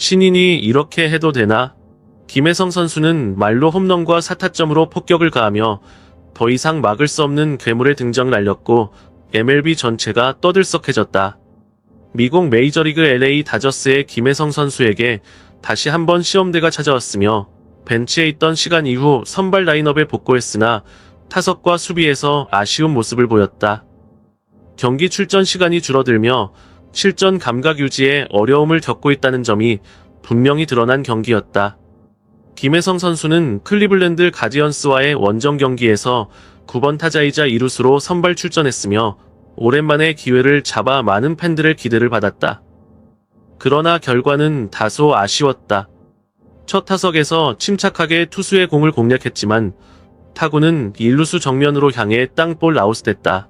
신인이 이렇게 해도 되나? 김혜성 선수는 말로 홈런과 사타점으로 폭격을 가하며 더 이상 막을 수 없는 괴물의 등장 날렸고 MLB 전체가 떠들썩해졌다. 미국 메이저리그 LA 다저스의 김혜성 선수에게 다시 한번 시험대가 찾아왔으며 벤치에 있던 시간 이후 선발 라인업에 복구했으나 타석과 수비에서 아쉬운 모습을 보였다. 경기 출전 시간이 줄어들며 실전 감각 유지에 어려움을 겪고 있다는 점이 분명히 드러난 경기였다. 김혜성 선수는 클리블랜드 가디언스와의 원정 경기에서 9번 타자이자 이루수로 선발 출전했으며 오랜만에 기회를 잡아 많은 팬들의 기대를 받았다. 그러나 결과는 다소 아쉬웠다. 첫 타석에서 침착하게 투수의 공을 공략했지만 타구는 일루수 정면으로 향해 땅볼 아웃됐다.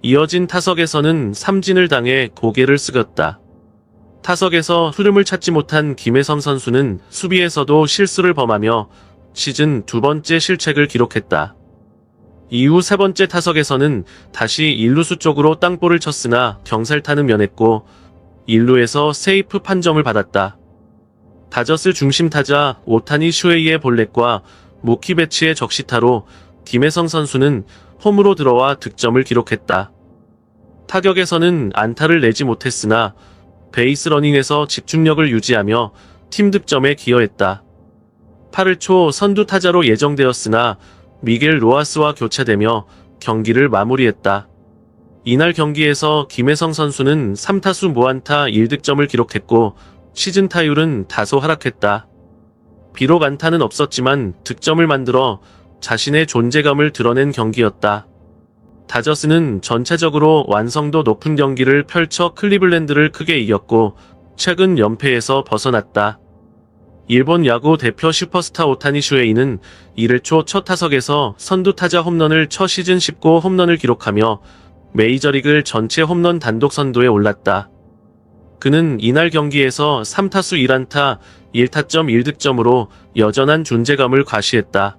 이어진 타석에서는 삼진을 당해 고개를 숙였다. 타석에서 흐름을 찾지 못한 김혜성 선수는 수비에서도 실수를 범하며 시즌 두 번째 실책을 기록했다. 이후 세 번째 타석에서는 다시 일루수 쪽으로 땅볼을 쳤으나 경살타는 면했고 1루에서 세이프 판정을 받았다. 다저스 중심 타자 오타니 슈에이의 볼넷과 모키 배치의 적시타로 김혜성 선수는 홈으로 들어와 득점을 기록했다. 타격에서는 안타를 내지 못했으나 베이스 러닝에서 집중력을 유지하며 팀 득점에 기여했다. 8월 초 선두 타자로 예정되었으나 미겔 로아스와 교체되며 경기를 마무리했다. 이날 경기에서 김혜성 선수는 3타수 무안타 1득점을 기록했고 시즌 타율은 다소 하락했다. 비록 안타는 없었지만 득점을 만들어 자신의 존재감을 드러낸 경기였다. 다저스는 전체적으로 완성도 높은 경기를 펼쳐 클리블랜드를 크게 이겼고 최근 연패에서 벗어났다. 일본 야구 대표 슈퍼스타 오타니 슈에이는 1회 초 첫 타석에서 선두 타자 홈런을 첫 시즌 19 홈런을 기록하며 메이저리그 전체 홈런 단독 선두에 올랐다. 그는 이날 경기에서 3타수 1안타 1타점 1득점으로 여전한 존재감을 과시했다.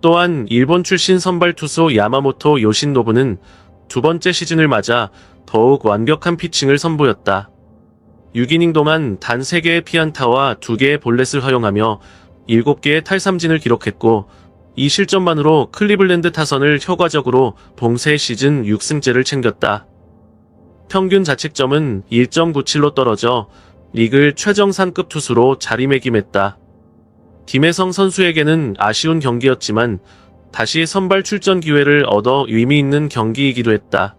또한 일본 출신 선발 투수 야마모토 요신노부는 두 번째 시즌을 맞아 더욱 완벽한 피칭을 선보였다. 6이닝 동안 단 3개의 피안타와 2개의 볼넷을 허용하며 7개의 탈삼진을 기록했고 이 실점만으로 클리블랜드 타선을 효과적으로 봉쇄 시즌 6승째를 챙겼다. 평균 자책점은 1.97로 떨어져 리그 최정 상급 투수로 자리매김했다. 김혜성 선수에게는 아쉬운 경기였지만 다시 선발 출전 기회를 얻어 의미 있는 경기이기도 했다.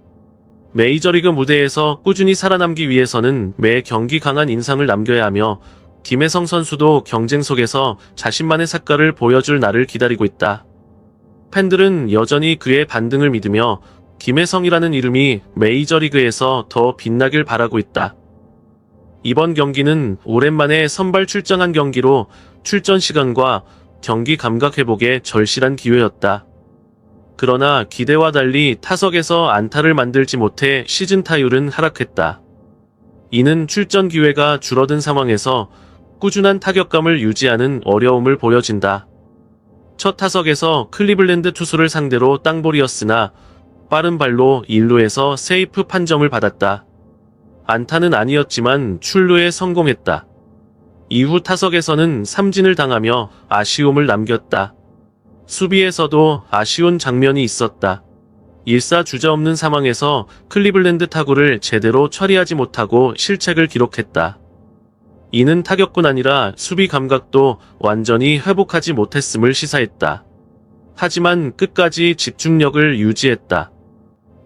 메이저리그 무대에서 꾸준히 살아남기 위해서는 매 경기 강한 인상을 남겨야 하며 김혜성 선수도 경쟁 속에서 자신만의 색깔을 보여줄 날을 기다리고 있다. 팬들은 여전히 그의 반등을 믿으며 김혜성이라는 이름이 메이저리그에서 더 빛나길 바라고 있다. 이번 경기는 오랜만에 선발 출장한 경기로 출전 시간과 경기 감각 회복에 절실한 기회였다. 그러나 기대와 달리 타석에서 안타를 만들지 못해 시즌 타율은 하락했다. 이는 출전 기회가 줄어든 상황에서 꾸준한 타격감을 유지하는 어려움을 보여진다. 첫 타석에서 클리블랜드 투수를 상대로 땅볼이었으나 빠른 발로 1루에서 세이프 판정을 받았다. 안타는 아니었지만 출루에 성공했다. 이후 타석에서는 삼진을 당하며 아쉬움을 남겼다. 수비에서도 아쉬운 장면이 있었다. 일사 주저 없는 상황에서 클리블랜드 타구를 제대로 처리하지 못하고 실책을 기록했다. 이는 타격뿐 아니라 수비 감각도 완전히 회복하지 못했음을 시사했다. 하지만 끝까지 집중력을 유지했다.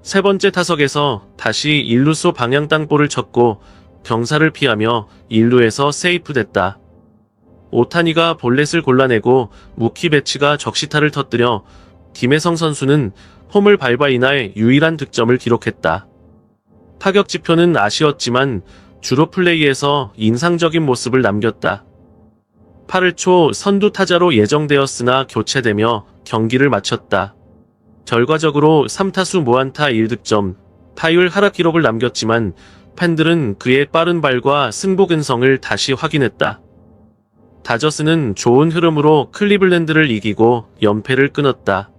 세 번째 타석에서 다시 1루수 방향 땅볼을 쳤고 경사를 피하며 1루에서 세이프됐다. 오타니가 볼넷을 골라내고 무키 배치가 적시타를 터뜨려 김혜성 선수는 홈을 밟아 이날 유일한 득점을 기록했다. 타격 지표는 아쉬웠지만 주로 플레이에서 인상적인 모습을 남겼다. 8월 초 선두 타자로 예정되었으나 교체되며 경기를 마쳤다. 결과적으로 3타수 무안타 1득점, 타율 하락 기록을 남겼지만 팬들은 그의 빠른 발과 승부 근성을 다시 확인했다. 다저스는 좋은 흐름으로 클리블랜드를 이기고 연패를 끊었다.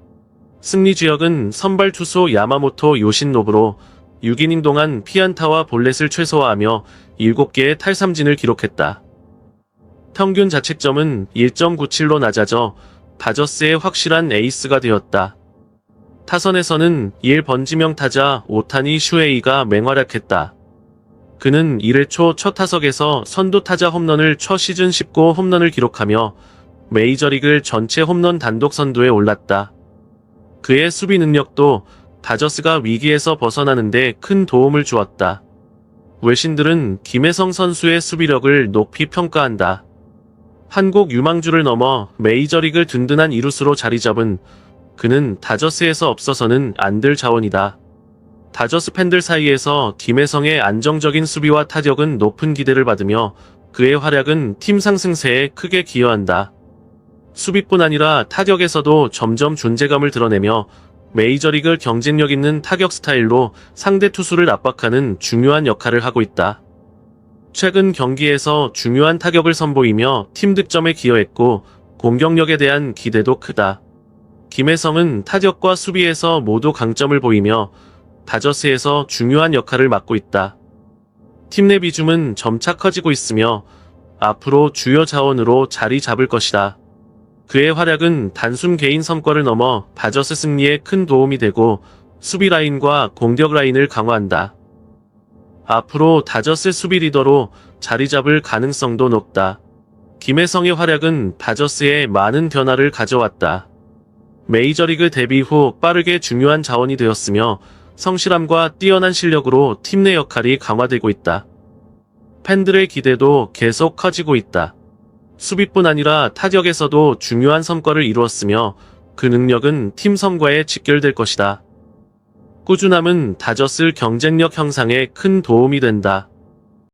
승리 지역은 선발 투수 야마모토 요신노브로 6이닝 동안 피안타와 볼넷을 최소화하며 7개의 탈삼진을 기록했다. 평균 자책점은 1.97로 낮아져 다저스의 확실한 에이스가 되었다. 타선에서는 1 번지명 타자 오타니 슈에이가 맹활약했다. 그는 1회 초 첫 타석에서 선두 타자 홈런을 첫 시즌 19 홈런을 기록하며 메이저리그 전체 홈런 단독 선두에 올랐다. 그의 수비 능력도 다저스가 위기에서 벗어나는데 큰 도움을 주었다. 외신들은 김혜성 선수의 수비력을 높이 평가한다. 한국 유망주를 넘어 메이저리그 든든한 이루스로 자리 잡은 그는 다저스에서 없어서는 안 될 자원이다. 다저스 팬들 사이에서 김혜성의 안정적인 수비와 타격은 높은 기대를 받으며 그의 활약은 팀 상승세에 크게 기여한다. 수비뿐 아니라 타격에서도 점점 존재감을 드러내며 메이저리그 경쟁력 있는 타격 스타일로 상대 투수를 압박하는 중요한 역할을 하고 있다. 최근 경기에서 중요한 타격을 선보이며 팀 득점에 기여했고 공격력에 대한 기대도 크다. 김혜성은 타격과 수비에서 모두 강점을 보이며 다저스에서 중요한 역할을 맡고 있다. 팀 내 비중은 점차 커지고 있으며 앞으로 주요 자원으로 자리 잡을 것이다. 그의 활약은 단순 개인 성과를 넘어 다저스 승리에 큰 도움이 되고 수비 라인과 공격 라인을 강화한다. 앞으로 다저스 수비 리더로 자리 잡을 가능성도 높다. 김혜성의 활약은 다저스에 많은 변화를 가져왔다. 메이저리그 데뷔 후 빠르게 중요한 자원이 되었으며 성실함과 뛰어난 실력으로 팀 내 역할이 강화되고 있다. 팬들의 기대도 계속 커지고 있다. 수비뿐 아니라 타격에서도 중요한 성과를 이루었으며 그 능력은 팀 성과에 직결될 것이다. 꾸준함은 다저스 경쟁력 형상에 큰 도움이 된다.